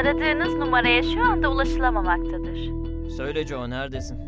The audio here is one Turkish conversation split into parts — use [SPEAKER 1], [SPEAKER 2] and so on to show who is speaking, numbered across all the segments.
[SPEAKER 1] Aradığınız numaraya şu anda ulaşılamamaktadır.
[SPEAKER 2] Söyle Joe neredesin?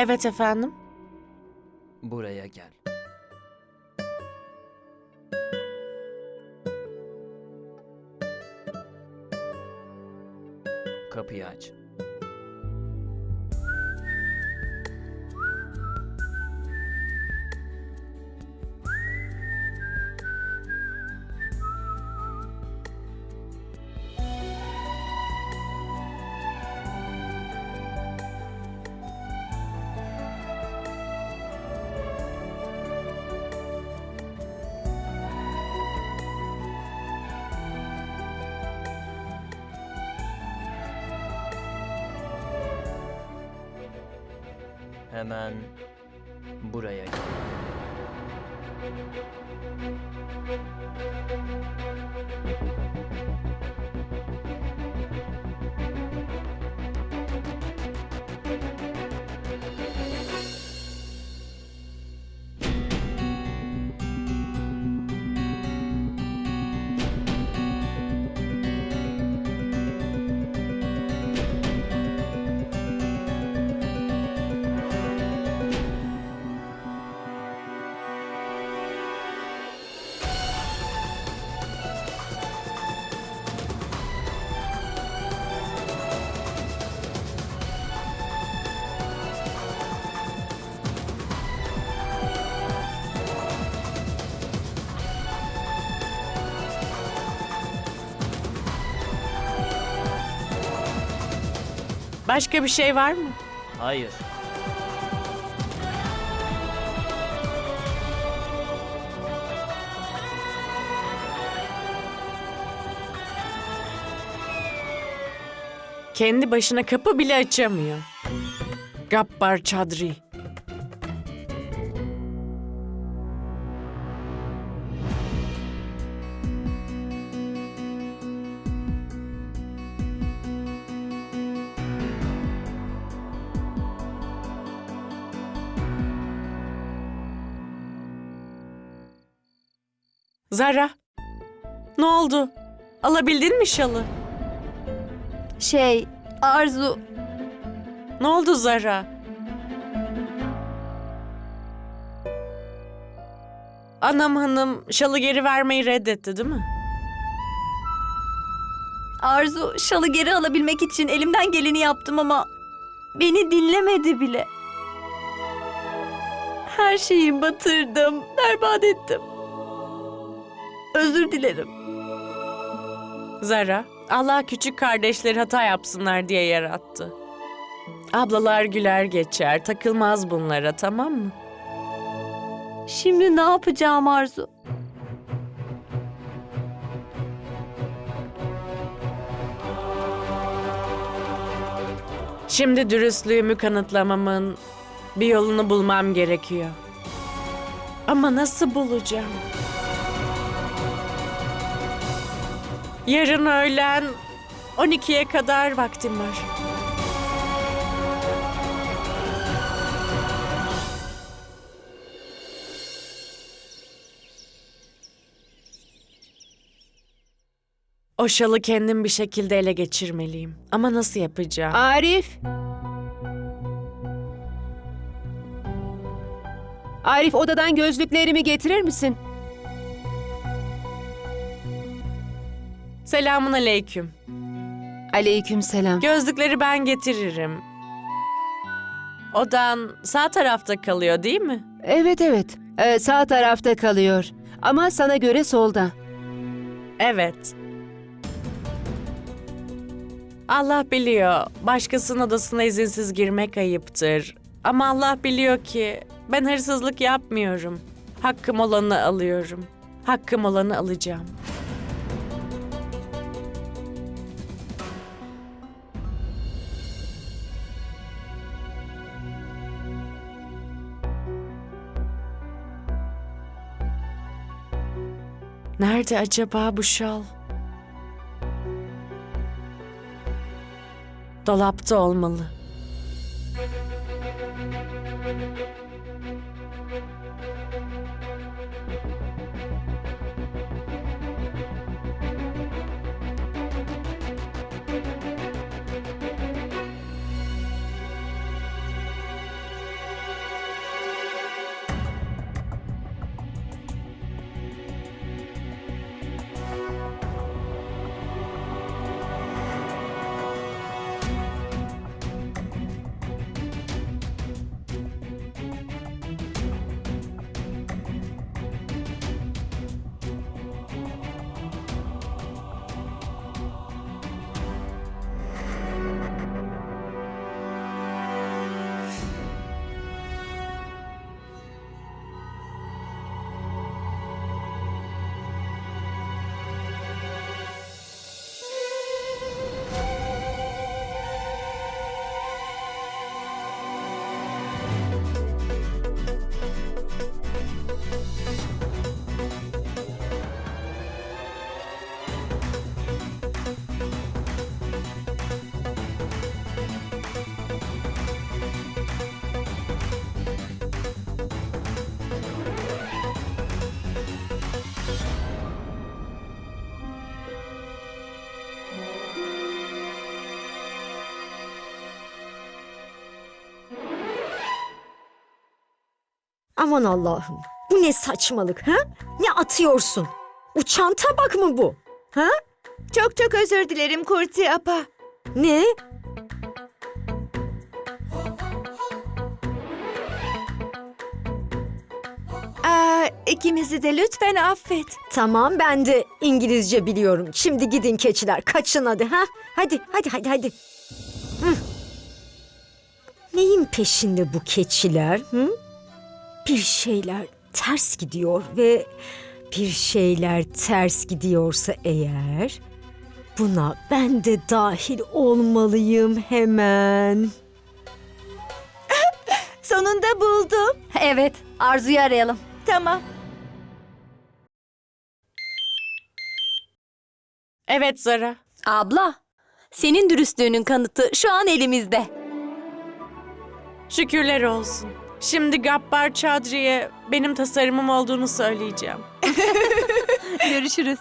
[SPEAKER 3] Evet efendim.
[SPEAKER 2] Buraya gel. Kapıyı aç. Música
[SPEAKER 3] Başka bir şey var mı?
[SPEAKER 2] Hayır.
[SPEAKER 3] Kendi başına kapı bile açamıyor. Gabbar Çadri. Zara. Ne oldu? Alabildin mi şalı?
[SPEAKER 4] Şey, Arzu,
[SPEAKER 3] Ne oldu Zara? Anam hanım şalı geri vermeyi reddetti değil mi?
[SPEAKER 4] Arzu şalı geri alabilmek için elimden geleni yaptım ama beni dinlemedi bile. Her şeyi batırdım, berbat ettim. Özür dilerim.
[SPEAKER 3] Zara, Allah küçük kardeşleri hata yapsınlar diye yarattı. Ablalar güler geçer, takılmaz bunlara tamam mı?
[SPEAKER 4] Şimdi ne yapacağım Arzu?
[SPEAKER 3] Şimdi dürüstlüğümü kanıtlamamın bir yolunu bulmam gerekiyor. Ama nasıl bulacağım? Yarın öğlen 12'ye kadar vaktim var. O şalı kendim bir şekilde ele geçirmeliyim. Ama nasıl yapacağım?
[SPEAKER 5] Arif. Arif odadan gözlüklerimi getirir misin?
[SPEAKER 3] Selamun aleyküm.
[SPEAKER 5] Aleyküm selam.
[SPEAKER 3] Gözlükleri ben getiririm. Odan sağ tarafta kalıyor değil mi?
[SPEAKER 5] Evet evet. Ee, sağ tarafta kalıyor. Ama sana göre solda.
[SPEAKER 3] Evet. Allah biliyor, başkasının odasına izinsiz girmek ayıptır. Ama Allah biliyor ki ben hırsızlık yapmıyorum. Hakkım olanı alıyorum. Hakkım olanı alacağım. Nerede acaba bu şal? Dolapta olmalı.
[SPEAKER 6] Aman Allah'ım. Bu ne saçmalık ha? Ne atıyorsun? Uçan tabak mı bu? Ha?
[SPEAKER 7] Çok çok özür dilerim Kurti Apa.
[SPEAKER 6] Ne?
[SPEAKER 7] Aa, ikimizi de lütfen affet.
[SPEAKER 6] Tamam ben de İngilizce biliyorum. Şimdi gidin keçiler kaçın hadi ha? Hadi hadi hadi hadi. Hı. Neyin peşinde bu keçiler? Hı? Bir şeyler ters gidiyor ve bir şeyler ters gidiyorsa eğer buna ben de dahil olmalıyım hemen.
[SPEAKER 7] Sonunda buldum.
[SPEAKER 4] Evet, Arzu'yu arayalım.
[SPEAKER 7] Tamam.
[SPEAKER 3] Evet Zara.
[SPEAKER 4] Abla, senin dürüstlüğünün kanıtı şu an elimizde.
[SPEAKER 3] Şükürler olsun. Şimdi Gabbar Çadri'ye benim tasarımım olduğunu söyleyeceğim.
[SPEAKER 4] Görüşürüz.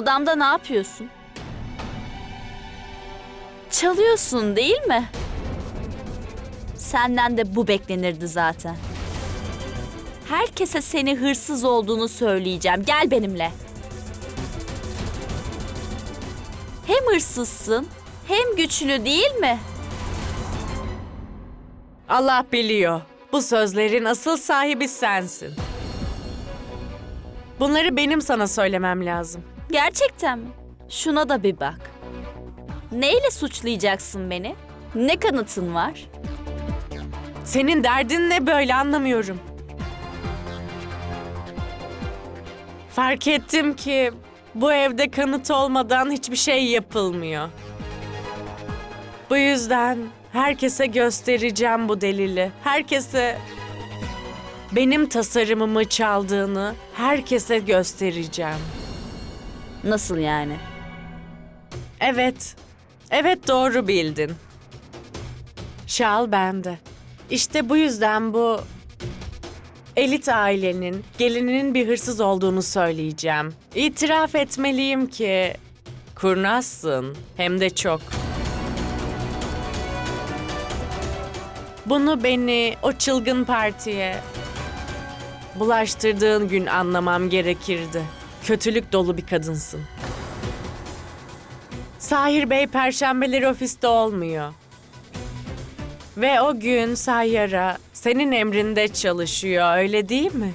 [SPEAKER 1] Odamda ne yapıyorsun? Çalıyorsun değil mi? Senden de bu beklenirdi zaten. Herkese seni hırsız olduğunu söyleyeceğim. Gel benimle. Hem hırsızsın, hem güçlü değil mi?
[SPEAKER 3] Allah biliyor. Bu sözlerin asıl sahibi sensin. Bunları benim sana söylemem lazım.
[SPEAKER 1] Gerçekten mi? Şuna da bir bak. Neyle suçlayacaksın beni? Ne kanıtın var?
[SPEAKER 3] Senin derdin ne böyle anlamıyorum. Fark ettim ki bu evde kanıt olmadan hiçbir şey yapılmıyor. Bu yüzden herkese göstereceğim bu delili. Herkese benim tasarımımı çaldığını herkese göstereceğim.
[SPEAKER 1] Nasıl yani?
[SPEAKER 3] Evet. Evet doğru bildin. Şal bende. İşte bu yüzden bu elit ailenin gelininin bir hırsız olduğunu söyleyeceğim. İtiraf etmeliyim ki kurnazsın hem de çok. Bunu beni o çılgın partiye bulaştırdığın gün anlamam gerekirdi. Kötülük dolu bir kadınsın. Sahir Bey perşembeleri ofiste olmuyor. Ve o gün Sayyara senin emrinde çalışıyor öyle değil mi?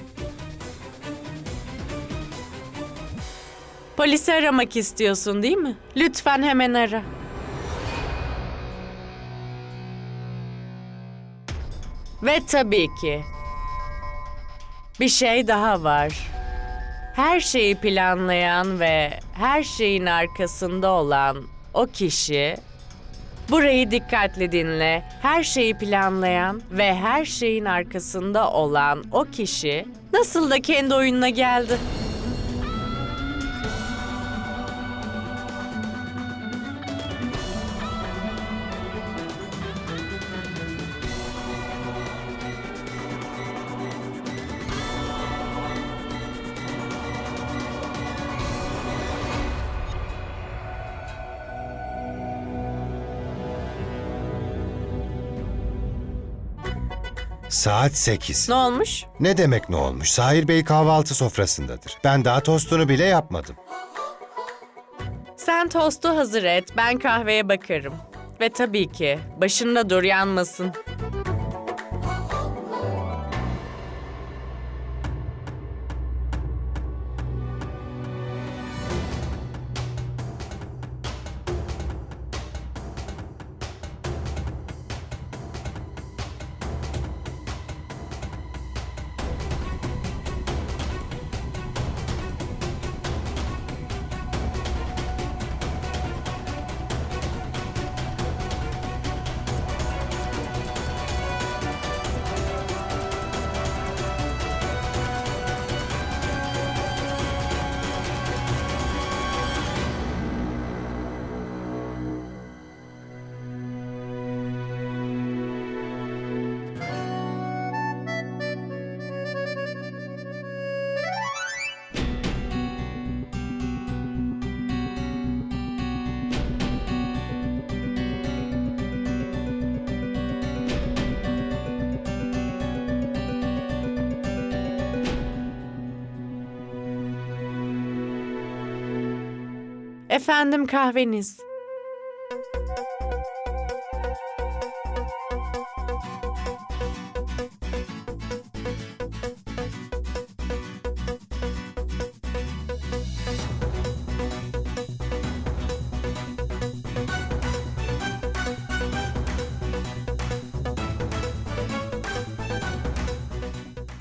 [SPEAKER 3] Polisi aramak istiyorsun değil mi? Lütfen hemen ara. Ve tabii ki bir şey daha var. Her şeyi planlayan ve her şeyin arkasında olan o kişi Burayı dikkatle dinle. Her şeyi planlayan ve her şeyin arkasında olan o kişi nasıl da kendi oyununa geldi.
[SPEAKER 8] Saat 8.
[SPEAKER 3] Ne olmuş?
[SPEAKER 8] Ne demek ne olmuş? Sahir Bey kahvaltı sofrasındadır. Ben daha tostunu bile yapmadım.
[SPEAKER 3] Sen tostu hazır et, ben kahveye bakarım. Ve tabii ki başında dur yanmasın. Efendim kahveniz.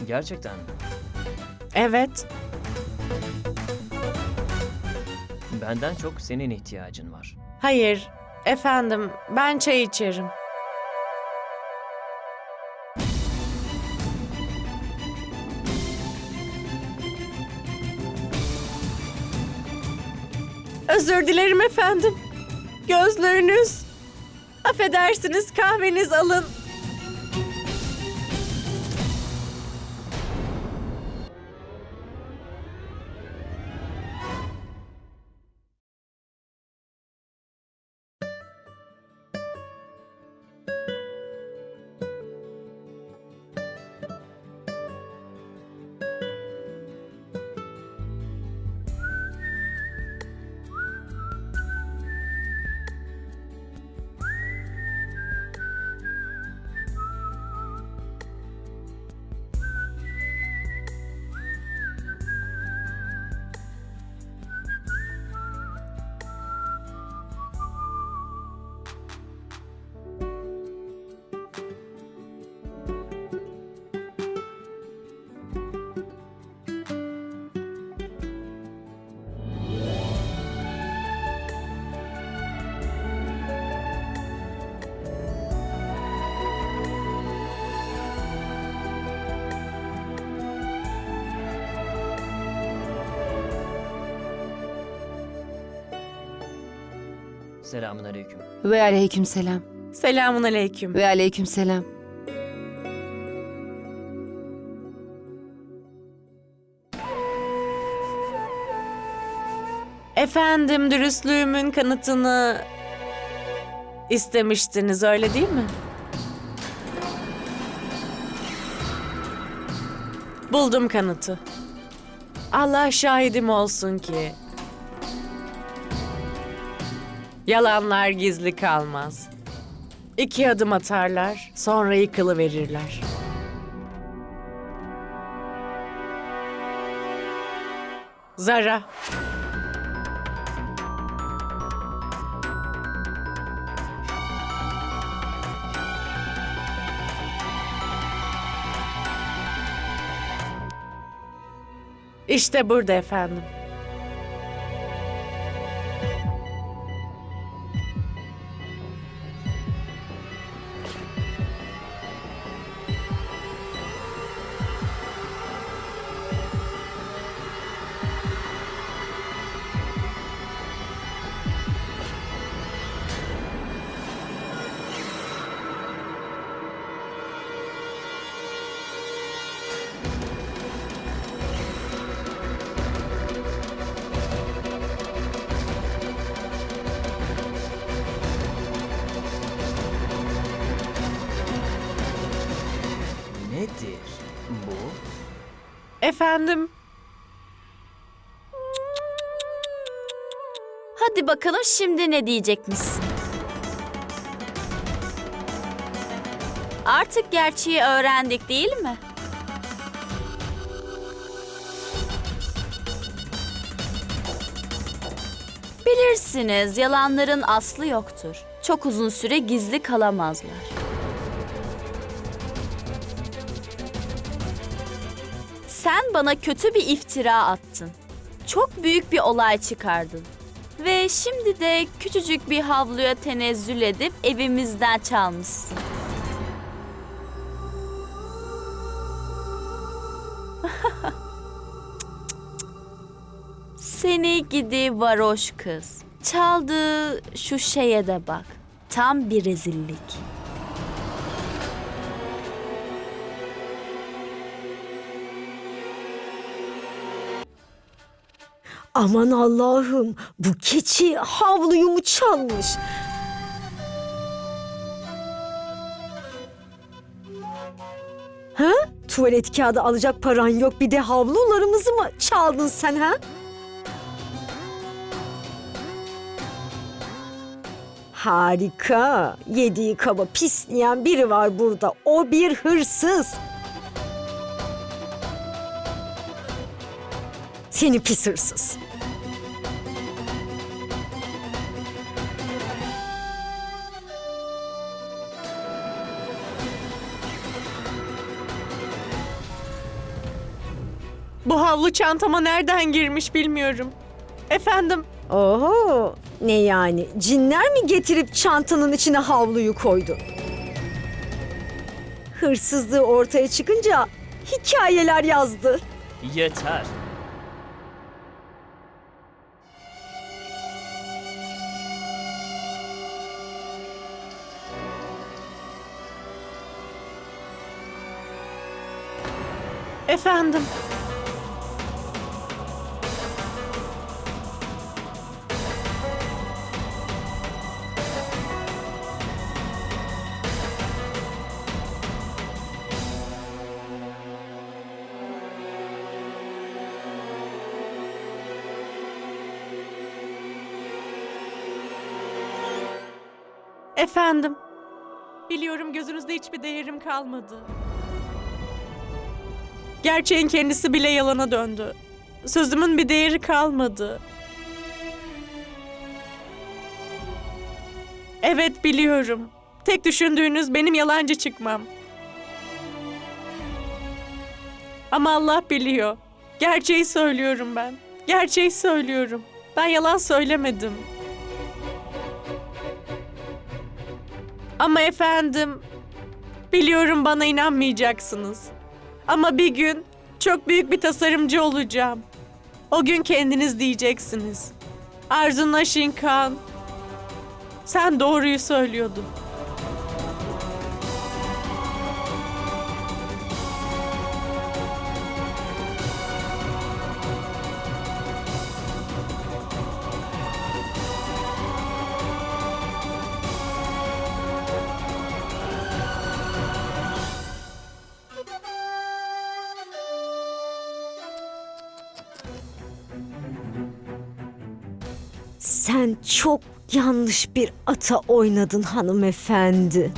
[SPEAKER 2] Gerçekten mi?
[SPEAKER 3] Evet.
[SPEAKER 2] Benden çok senin ihtiyacın var.
[SPEAKER 3] Hayır. Efendim, ben çay içerim. Özür dilerim efendim. Gözlüğünüz. Affedersiniz kahveniz alın.
[SPEAKER 2] Selamun aleyküm.
[SPEAKER 5] Ve aleyküm selam.
[SPEAKER 3] Selamun aleyküm.
[SPEAKER 5] Ve aleyküm selam.
[SPEAKER 3] Efendim dürüstlüğümün kanıtını istemiştiniz öyle değil mi? Buldum kanıtı. Allah şahidim olsun ki yalanlar gizli kalmaz. İki adım atarlar, sonra yıkılıverirler. Zara. İşte burada efendim. Efendim,
[SPEAKER 1] Hadi bakalım şimdi ne diyecekmişsin? Artık gerçeği öğrendik değil mi? Bilirsiniz yalanların aslı yoktur. Çok uzun süre gizli kalamazlar. Sen bana kötü bir iftira attın. Çok büyük bir olay çıkardın. Ve şimdi de küçücük bir havluya tenezzül edip evimizden çalmışsın. Seni gidi varoş kız. Çaldığı şu şeye de bak. Tam bir rezillik.
[SPEAKER 6] Aman Allah'ım bu keçi havluyumu çalmış. Ha? Tuvalet kağıdı alacak paran yok bir de havlularımızı mı çaldın sen ha? Harika. Yediği kaba pisleyen biri var burada. O bir hırsız. Seni pis hırsız.
[SPEAKER 3] Bu havlu çantama nereden girmiş bilmiyorum. Efendim,
[SPEAKER 6] Oho, ne yani? Cinler mi getirip çantanın içine havluyu koydu? Hırsızlığı ortaya çıkınca hikayeler yazdı.
[SPEAKER 2] Yeter.
[SPEAKER 3] efendim. Efendim. Biliyorum gözünüzde hiçbir değerim kalmadı. Gerçeğin kendisi bile yalana döndü. Sözümün bir değeri kalmadı. Evet biliyorum. Tek düşündüğünüz benim yalancı çıkmam. Ama Allah biliyor. Gerçeği söylüyorum ben. Gerçeği söylüyorum. Ben yalan söylemedim. Ama efendim, biliyorum bana inanmayacaksınız. Ama bir gün çok büyük bir tasarımcı olacağım. O gün kendiniz diyeceksiniz. Arzu Naşinkan, sen doğruyu söylüyordun.
[SPEAKER 6] Sen çok yanlış bir ata oynadın hanımefendi.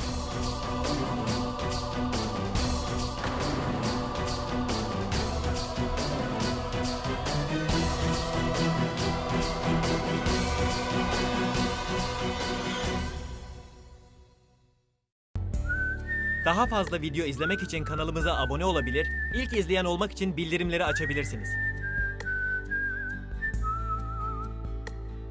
[SPEAKER 8] Daha fazla video izlemek için kanalımıza abone olabilir, ilk izleyen olmak için bildirimleri açabilirsiniz.